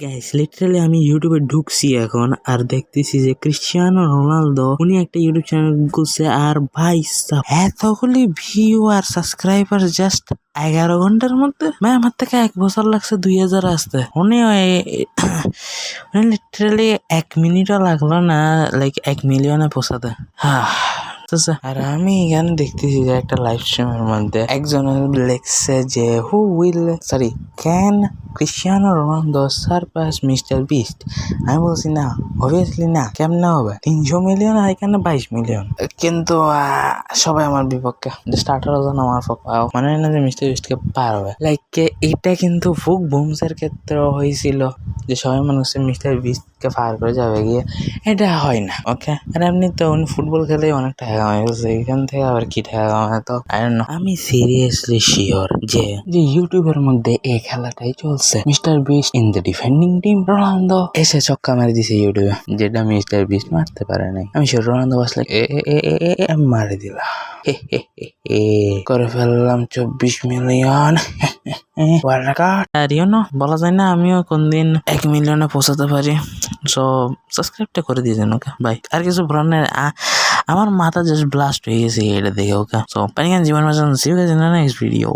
Guys literally আমি ইউটিউবে ঢুকছি এখন আর দেখতেছি যে ক্রিশ্চিয়ানো রোনালদো উনি একটা ইউটিউব চ্যানেল খুলছে আর ভাই এতগুলি ভিউ আর সাবস্ক্রাইবার জাস্ট এগারো ঘণ্টার মধ্যে? ভাই, আমার থেকে এক বছর লাগছে, দুই হাজার আসতে। উনি লিটারালি এক মিনিটও লাগল না লাইক এক মিলিয়নে বুঝতেছে? আর আমি এখানে দেখতেছি যে একটা লাইভ স্ট্রিমের মধ্যে একজন লেখছে যে who will sorry can Cristiano Ronaldo surpass Mister Beast আমি বলছি, না অবভিয়াসলি না, কেমনে হবে? তিনশো মিলিয়ন আর এখানে বাইশ মিলিয়ন কিন্তু সবাই আমার বিপক্ষে। স্টার্টার জন আমার মানে হয় না যে মিস্টার বিস্টকে পারবে লাইক এটা কিন্তু ফুক বুমসের ক্ষেত্রেও হয়েছিল যে সবাই মানুষ মিস্টার বিস্টকে পার করে যাবে গিয়ে। এটা হয় না ওকে আর এমনি তো উনি ফুটবল খেলে অনেক টাকা কামাই ফেলছে এখান থেকে আবার কি টাকা কামায় তো? আমি সিরিয়াসলি শিওর যে যে ইউটিউবের মধ্যে এই খেলাটাই চলছে। Mister Beast in the defending team, Ronaldo. এসে ছক্কা মারি দিছে ইউটিউবে, যেটা মিস্টার বিস্ট মারতে পারে নাই। আমি শিওর রোনালদো বসলে মারি দিলা। হে হে হে হে, করে ফেললাম চব্বিশ মিলিয়ন। আর ইউ নো, বলা যায় না, আমিও কোনদিন এক মিলিয়নে পৌঁছাতে পারি। সো সাবস্ক্রাইবটা করে দিয়েছেন ওকে বাই আর কিছু ব্রণের আমার মাথা জাস্ট ব্লাস্ট হয়ে গেছে এটা দেখে, ওকে। সো পানিকান জীবন মাঝে সিউ গেছে না নেক্সট ভিডিও